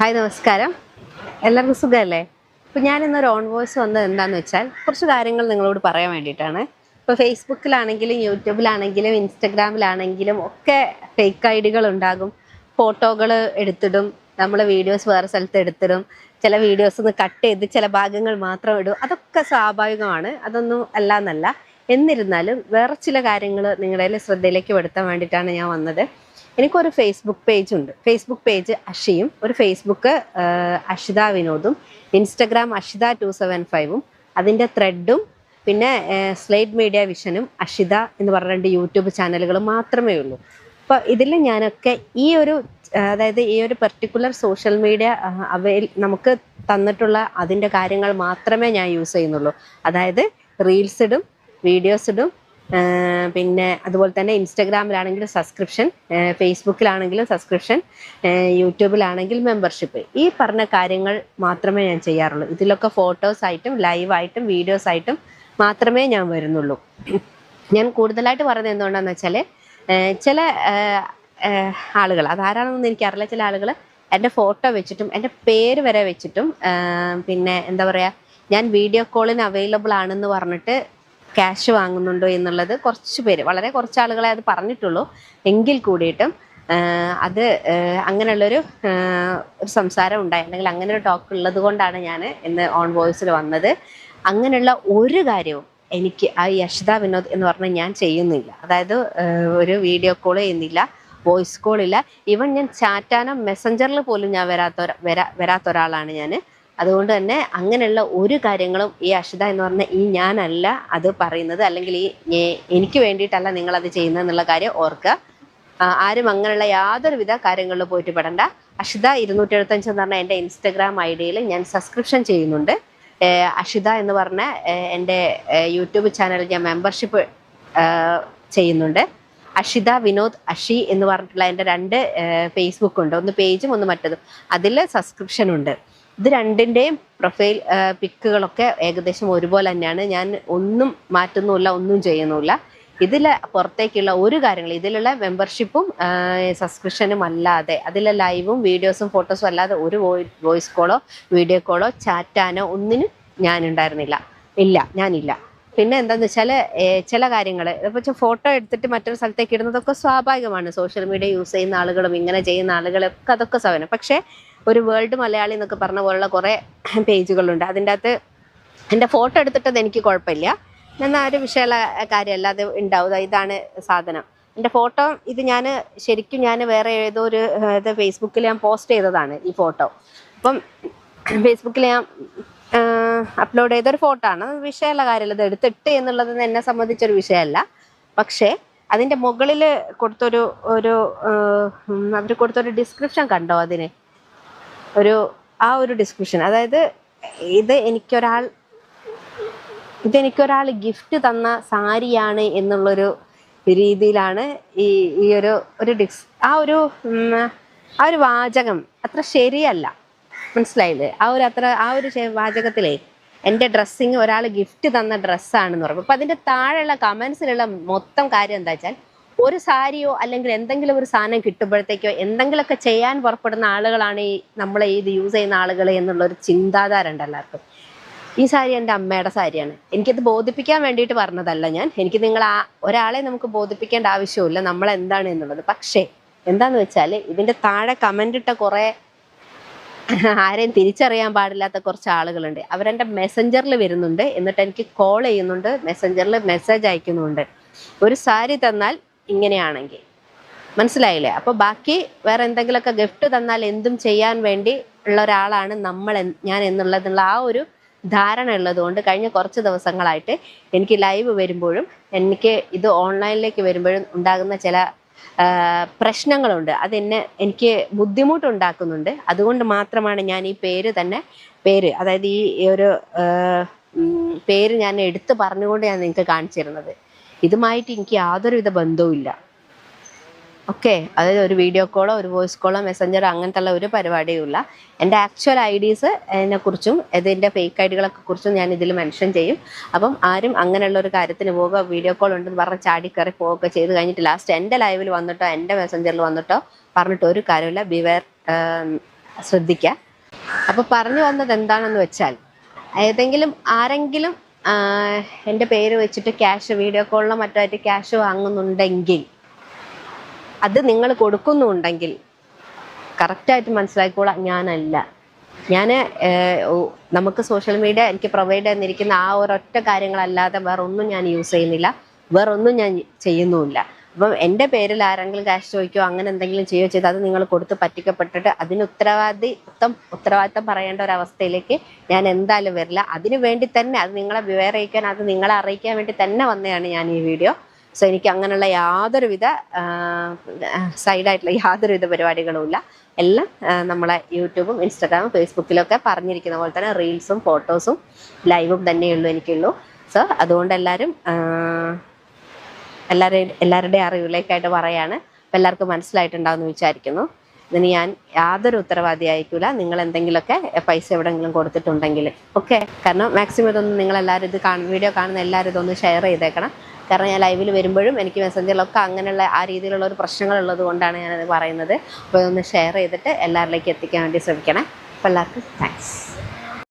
Hi നമസ്കാരം. എല്ലാവർക്കും സുഖമല്ലേ? അപ്പോൾ ഞാൻ ഇന്നൊരു ഓൺ വോയിസ് വന്നത് എന്താണെന്ന് വെച്ചാൽ കുറച്ച് കാര്യങ്ങൾ നിങ്ങളോട് പറയാൻ വേണ്ടിയിട്ടാണ്. ഇപ്പോൾ ഫേസ്ബുക്കിലാണെങ്കിലും യൂട്യൂബിലാണെങ്കിലും ഇൻസ്റ്റഗ്രാമിലാണെങ്കിലും ഒക്കെ ഫേക്ക് ഐ ഡികൾ ഉണ്ടാകും. ഫോട്ടോകൾ എടുത്തിടും. നമ്മൾ വീഡിയോസ് വേറെ സ്ഥലത്ത് എടുത്തിടും. ചില വീഡിയോസ് ഒന്ന് കട്ട് ചെയ്ത് ചില ഭാഗങ്ങൾ മാത്രം ഇടും. അതൊക്കെ സ്വാഭാവികമാണ്. അതൊന്നും അല്ല എന്നല്ല എന്നിരുന്നാലും വേറെ ചില കാര്യങ്ങൾ നിങ്ങളുടെ ശ്രദ്ധയിലേക്ക് പെടുത്താൻ വേണ്ടിയിട്ടാണ് ഞാൻ വന്നത്. എനിക്കൊരു ഫേസ്ബുക്ക് പേജ് ഉണ്ട്. ഫേസ്ബുക്ക് പേജ് അഷിയും ഒരു ഫേസ്ബുക്ക് അഷിത വിനോദും ഇൻസ്റ്റഗ്രാം അഷിത ടു സെവൻ ഫൈവും അതിന്റെ ത്രെഡും പിന്നെ സ്ലേറ്റ് മീഡിയ വിഷനും അഷിത എന്ന് പറഞ്ഞ രണ്ട് യൂട്യൂബ് ചാനലുകൾ മാത്രമേ ഉള്ളൂ. അപ്പോൾ ഇതിൽ ഞാനൊക്കെ ഈ ഒരു അതായത് ഈ ഒരു പെർട്ടിക്കുലർ സോഷ്യൽ മീഡിയ അവയിൽ നമുക്ക് തന്നിട്ടുള്ള അതിന്റെ കാര്യങ്ങൾ മാത്രമേ ഞാൻ യൂസ് ചെയ്യുന്നുള്ളൂ. അതായത് റീൽസ് ഇടും വീഡിയോസ് ഇടും. പിന്നെ അതുപോലെ തന്നെ ഇൻസ്റ്റഗ്രാമിലാണെങ്കിലും സബ്സ്ക്രിപ്ഷൻ ഫേസ്ബുക്കിലാണെങ്കിലും സബ്സ്ക്രിപ്ഷൻ യൂട്യൂബിലാണെങ്കിൽ മെമ്പർഷിപ്പ് ഈ പറഞ്ഞ കാര്യങ്ങൾ മാത്രമേ ഞാൻ ചെയ്യാറുള്ളൂ. ഇതിലൊക്കെ ഫോട്ടോസായിട്ടും ലൈവായിട്ടും വീഡിയോസായിട്ടും മാത്രമേ ഞാൻ വരുന്നുള്ളൂ. ഞാൻ കൂടുതലായിട്ട് പറയുന്നത് എന്തുകൊണ്ടാണെന്ന് വെച്ചാൽ ചില ആളുകൾ അതാരാണെന്നൊന്നും എനിക്കറിയില്ല. ചില ആളുകൾ എന്റെ ഫോട്ടോ വെച്ചിട്ടും എന്റെ പേര് വരെ വെച്ചിട്ടും പിന്നെ എന്താ പറയുക ഞാൻ വീഡിയോ കോളിന് അവൈലബിൾ ആണെന്ന് പറഞ്ഞിട്ട് ക്യാഷ് വാങ്ങുന്നുണ്ടോ എന്നുള്ളത് കുറച്ച് പേര് വളരെ കുറച്ച് ആളുകളെ അത് പറഞ്ഞിട്ടുള്ളൂ. എങ്കിൽ കൂടിയിട്ടും അത് അങ്ങനെയുള്ളൊരു ഒരു സംസാരം ഉണ്ടായി. അല്ലെങ്കിൽ അങ്ങനെ ഒരു ടോക്ക് ഉള്ളത് കൊണ്ടാണ് ഞാൻ ഇന്ന് ഓൺ വോയിസിൽ വന്നത്. അങ്ങനെയുള്ള ഒരു കാര്യവും എനിക്ക് ആ യശിത വിനോദ് എന്ന് പറഞ്ഞാൽ ഞാൻ ചെയ്യുന്നില്ല. അതായത് ഒരു വീഡിയോ കോൾ ചെയ്യുന്നില്ല വോയിസ് കോൾ ഇല്ല. ഈവൻ ഞാൻ ചാറ്റാനോ മെസ്സഞ്ചറിൽ പോലും ഞാൻ വരാത്ത വരാ വരാത്ത ഒരാളാണ് ഞാൻ. അതുകൊണ്ട് തന്നെ അങ്ങനെയുള്ള ഒരു കാര്യങ്ങളും ഈ അഷിത എന്ന് പറഞ്ഞ ഈ ഞാനല്ല അത് പറയുന്നത്. അല്ലെങ്കിൽ ഈ എനിക്ക് വേണ്ടിയിട്ടല്ല നിങ്ങൾ അത് ചെയ്യുന്നത് എന്നുള്ള കാര്യം ഓർക്കുക. ആരും അങ്ങനെയുള്ള യാതൊരുവിധ കാര്യങ്ങളിൽ പോയിട്ട് പെടണ്ട. അഷിത ഇരുന്നൂറ്റി എഴുപത്തഞ്ച് എന്ന് പറഞ്ഞ എന്റെ ഇൻസ്റ്റഗ്രാം ഐ ഡിയിൽ ഞാൻ സബ്സ്ക്രിപ്ഷൻ ചെയ്യുന്നുണ്ട്. അഷിത എന്ന് പറഞ്ഞ എന്റെ യൂട്യൂബ് ചാനലിൽ ഞാൻ മെമ്പർഷിപ്പ് ചെയ്യുന്നുണ്ട്. അഷിത വിനോദ് അഷി എന്ന് പറഞ്ഞിട്ടുള്ള എന്റെ രണ്ട് ഫേസ്ബുക്ക് ഉണ്ട്. ഒന്ന് പേജും ഒന്ന് മറ്റതും. അതിൽ സബ്സ്ക്രിപ്ഷൻ ഉണ്ട് ഇത് രണ്ടിന്റെയും പ്രൊഫൈൽ പിക്കുകളൊക്കെ ഏകദേശം ഒരുപോലെ തന്നെയാണ്. ഞാൻ ഒന്നും മാറ്റുന്നുമില്ല ഒന്നും ചെയ്യുന്നുമില്ല. ഇതിൽ പുറത്തേക്കുള്ള ഒരു കാര്യങ്ങൾ ഇതിലുള്ള മെമ്പർഷിപ്പും സബ്സ്ക്രിപ്ഷനും അല്ലാതെ അതിലെ ലൈവും വീഡിയോസും ഫോട്ടോസും അല്ലാതെ ഒരു വോയിസ് കോളോ വീഡിയോ കോളോ ചാറ്റാനോ ഒന്നിനും ഞാൻ ഉണ്ടായിരുന്നില്ല. ഇല്ല ഞാനില്ല. പിന്നെ എന്താന്ന് വെച്ചാൽ ചില കാര്യങ്ങൾ ഇപ്പോൾ ഫോട്ടോ എടുത്തിട്ട് മറ്റൊരു സ്ഥലത്തേക്ക് ഇടുന്നതൊക്കെ സ്വാഭാവികമാണ്. സോഷ്യൽ മീഡിയ യൂസ് ചെയ്യുന്ന ആളുകളും ഇങ്ങനെ ചെയ്യുന്ന ആളുകളൊക്കെ അതൊക്കെ സ്വാഭാവികം പക്ഷേ ഒരു വേൾഡ് മലയാളി എന്നൊക്കെ പറഞ്ഞ പോലുള്ള കുറേ പേജുകളുണ്ട്. അതിന്റെ അകത്ത് എന്റെ ഫോട്ടോ എടുത്തിട്ടത് എനിക്ക് കുഴപ്പമില്ല. എന്നാൽ ഒരു വിഷയമുള്ള കാര്യമല്ല അത് ഉണ്ടാവും ഇതാണ് സാധനം. എന്റെ ഫോട്ടോ ഇത് ഞാൻ ശരിക്കും ഞാൻ വേറെ ഏതോ ഒരു ഇത് ഫേസ്ബുക്കിൽ ഞാൻ പോസ്റ്റ് ചെയ്തതാണ് ഈ ഫോട്ടോ. അപ്പം ഫേസ്ബുക്കിൽ ഞാൻ അപ്ലോഡ് ചെയ്തൊരു ഫോട്ടോ ആണ്. വിഷയമുള്ള കാര്യമല്ല. ഇത് എടുത്തിട്ട് എന്നുള്ളത് എന്നെ സംബന്ധിച്ചൊരു വിഷയമല്ല. പക്ഷേ അതിന്റെ മുകളിൽ കൊടുത്തൊരു ഒരു അവർ കൊടുത്തൊരു ഡിസ്ക്രിപ്ഷൻ കണ്ടോ അതിന്? ഒരു ആ ഒരു ഡിസ്കഷൻ അതായത് ഇത് എനിക്കൊരാൾ ഇതെനിക്കൊരാൾ ഗിഫ്റ്റ് തന്ന സാരിയാണ് എന്നുള്ളൊരു രീതിയിലാണ് ഈ ഈ ഒരു ഒരു ഡിസ് ആ ഒരു ആ ഒരു വാചകം അത്ര ശരിയല്ല. മനസ്സിലായില്ലേ? ആ ഒരു അത്ര ആ ഒരു വാചകത്തിലേ എന്റെ ഡ്രസ്സിങ് ഒരാൾ ഗിഫ്റ്റ് തന്ന ഡ്രസ്സാണെന്ന് പറയുമ്പോൾ അപ്പം അതിന്റെ താഴെയുള്ള കമൻസിലുള്ള മൊത്തം കാര്യം എന്താ വെച്ചാൽ ഒരു സാരിയോ അല്ലെങ്കിൽ എന്തെങ്കിലും ഒരു സാധനം കിട്ടുമ്പോഴത്തേക്കോ എന്തെങ്കിലുമൊക്കെ ചെയ്യാൻ പുറപ്പെടുന്ന ആളുകളാണ് ഈ നമ്മളെ ഇത് യൂസ് ചെയ്യുന്ന ആളുകൾ എന്നുള്ളൊരു ചിന്താധാര ഉണ്ട് എല്ലാവർക്കും. ഈ സാരി എന്റെ അമ്മയുടെ സാരിയാണ്. എനിക്കത് ബോധിപ്പിക്കാൻ വേണ്ടിയിട്ട് പറഞ്ഞതല്ല ഞാൻ. എനിക്ക് നിങ്ങൾ ആ ഒരാളെ നമുക്ക് ബോധിപ്പിക്കേണ്ട ആവശ്യമില്ല നമ്മൾ എന്താണ് എന്നുള്ളത്. പക്ഷേ എന്താന്ന് വെച്ചാൽ ഇതിന്റെ താഴെ കമന്റ് ഇട്ട കുറേ ആരെയും തിരിച്ചറിയാൻ പാടില്ലാത്ത കുറച്ച് ആളുകളുണ്ട്. അവരെന്റെ മെസ്സഞ്ചറിൽ വരുന്നുണ്ട്. എന്നിട്ട് എനിക്ക് കോൾ ചെയ്യുന്നുണ്ട്. മെസ്സഞ്ചറിൽ മെസ്സേജ് അയക്കുന്നുണ്ട്. ഒരു സാരി തന്നാൽ ഇങ്ങനെയാണെങ്കിൽ. മനസ്സിലായില്ലേ? അപ്പോൾ ബാക്കി വേറെ എന്തെങ്കിലുമൊക്കെ ഗിഫ്റ്റ് തന്നാൽ എന്തും ചെയ്യാൻ വേണ്ടി ഉള്ള ഒരാളാണ് നമ്മൾ ഞാൻ എന്നുള്ളതിനുള്ള ആ ഒരു ധാരണ ഉള്ളതുകൊണ്ട് കഴിഞ്ഞ കുറച്ച് ദിവസങ്ങളായിട്ട് എനിക്ക് ലൈവ് വരുമ്പോഴും എനിക്ക് ഇത് ഓൺലൈനിലേക്ക് വരുമ്പോഴും ഉണ്ടാകുന്ന ചില പ്രശ്നങ്ങളുണ്ട്. അതെന്നെ എനിക്ക് ബുദ്ധിമുട്ടുണ്ടാക്കുന്നുണ്ട് അതുകൊണ്ട് മാത്രമാണ് ഞാൻ ഈ പേര് തന്നെ പേര് അതായത് ഈ ഒരു പേര് ഞാൻ എടുത്ത് പറഞ്ഞുകൊണ്ട് ഞാൻ നിങ്ങൾക്ക് കാണിച്ചിരുന്നത്. ഇതുമായിട്ട് എനിക്ക് യാതൊരുവിധ ബന്ധവും ഇല്ല. ഓക്കെ അതായത് ഒരു വീഡിയോ കോളോ ഒരു വോയിസ് കോളോ മെസ്സഞ്ചറോ അങ്ങനത്തെ ഒരു പരിപാടിയും ഇല്ല. എന്റെ ആക്ച്വൽ ഐ ഡീസ് കുറിച്ചും ഇതിന്റെ ഫേക്ക് ഐ ഡികളൊക്കെ കുറിച്ചും ഞാൻ ഇതിൽ മെൻഷൻ ചെയ്യും. അപ്പം ആരും അങ്ങനെയുള്ള ഒരു കാര്യത്തിന് പോവുക വീഡിയോ കോൾ ഉണ്ടെന്ന് പറഞ്ഞ് ചാടി കയറി പോവുക ചെയ്ത് കഴിഞ്ഞിട്ട് ലാസ്റ്റ് എന്റെ ലൈവിൽ വന്നിട്ടോ എന്റെ മെസ്സഞ്ചറിൽ വന്നിട്ടോ പറഞ്ഞിട്ട് ഒരു കാര്യമില്ല ബിവെയർ ശ്രദ്ധിക്കുക. അപ്പോൾ പറഞ്ഞു വന്നത് എന്താണെന്ന് വെച്ചാൽ ഏതെങ്കിലും ആരെങ്കിലും എന്റെ പേര് വെച്ചിട്ട് ക്യാഷ് വീഡിയോ കോളിലോ മറ്റായിട്ട് ക്യാഷ് വാങ്ങുന്നുണ്ടെങ്കിൽ അത് നിങ്ങൾ കൊടുക്കുന്നുണ്ടെങ്കിൽ കറക്റ്റായിട്ട് മനസ്സിലാക്കിക്കോളാം. ഞാനല്ല. ഞാൻ നമുക്ക് സോഷ്യൽ മീഡിയ എനിക്ക് പ്രൊവൈഡ് ചെയ്തിരിക്കുന്ന ആ ഒരൊറ്റ കാര്യങ്ങളല്ലാതെ വേറൊന്നും ഞാൻ യൂസ് ചെയ്യുന്നില്ല. വേറൊന്നും ഞാൻ ചെയ്യുന്നുമില്ല. അപ്പം എന്റെ പേരിൽ ആരെങ്കിലും ക്യാഷ് ചോദിക്കുകയോ അങ്ങനെ എന്തെങ്കിലും ചെയ്യുകയോ ചെയ്താൽ അത് നിങ്ങൾ കൊടുത്ത് പറ്റിക്കപ്പെട്ടിട്ട് അതിന് ഉത്തരവാദി ഉത്തം ഉത്തരവാദിത്തം പറയേണ്ട ഒരു അവസ്ഥയിലേക്ക് ഞാൻ എന്തായാലും വരില്ല. അതിന് വേണ്ടി തന്നെ അത് നിങ്ങളെ വിവരയിക്കാൻ അത് നിങ്ങളെ അറിയിക്കാൻ വേണ്ടി തന്നെ വന്നതാണ് ഞാൻ ഈ വീഡിയോ. സോ എനിക്ക് അങ്ങനെയുള്ള യാതൊരുവിധ സൈഡായിട്ടുള്ള യാതൊരുവിധ പരിപാടികളുമില്ല എല്ലാം നമ്മളെ യൂട്യൂബും ഇൻസ്റ്റാഗ്രാമും ഫേസ്ബുക്കിലൊക്കെ പറഞ്ഞിരിക്കുന്ന പോലെ തന്നെ റീൽസും ഫോട്ടോസും ലൈവും തന്നെയുള്ളൂ എനിക്കുള്ളൂ. സോ അതുകൊണ്ട് എല്ലാവരും എല്ലാവരുടെയും എല്ലാവരുടെയും അറിവിലേക്കായിട്ട് പറയാണ്. അപ്പം എല്ലാവർക്കും മനസ്സിലായിട്ടുണ്ടാവും എന്ന് വിചാരിക്കുന്നു. ഇതിന് ഞാൻ യാതൊരു ഉത്തരവാദി ആയിക്കില്ല നിങ്ങൾ എന്തെങ്കിലുമൊക്കെ പൈസ എവിടെയെങ്കിലും കൊടുത്തിട്ടുണ്ടെങ്കിൽ. ഓക്കെ? കാരണം മാക്സിമം ഇതൊന്നും നിങ്ങൾ എല്ലാവരും ഇത് കാണും വീഡിയോ കാണുന്ന എല്ലാവരും ഇതൊന്ന് ഷെയർ ചെയ്തേക്കണം. കാരണം ഞാൻ ലൈവിൽ വരുമ്പോഴും എനിക്ക് മെസ്സഞ്ചറിലൊക്കെ അങ്ങനെയുള്ള ആ രീതിയിലുള്ള ഒരു പ്രശ്നങ്ങളുള്ളത് കൊണ്ടാണ് ഞാനത് പറയുന്നത്. അപ്പോൾ ഇതൊന്ന് ഷെയർ ചെയ്തിട്ട് എല്ലാവരിലേക്ക് എത്തിക്കാൻ വേണ്ടി ശ്രമിക്കണേ. അപ്പോൾ എല്ലാവർക്കും താങ്ക്സ്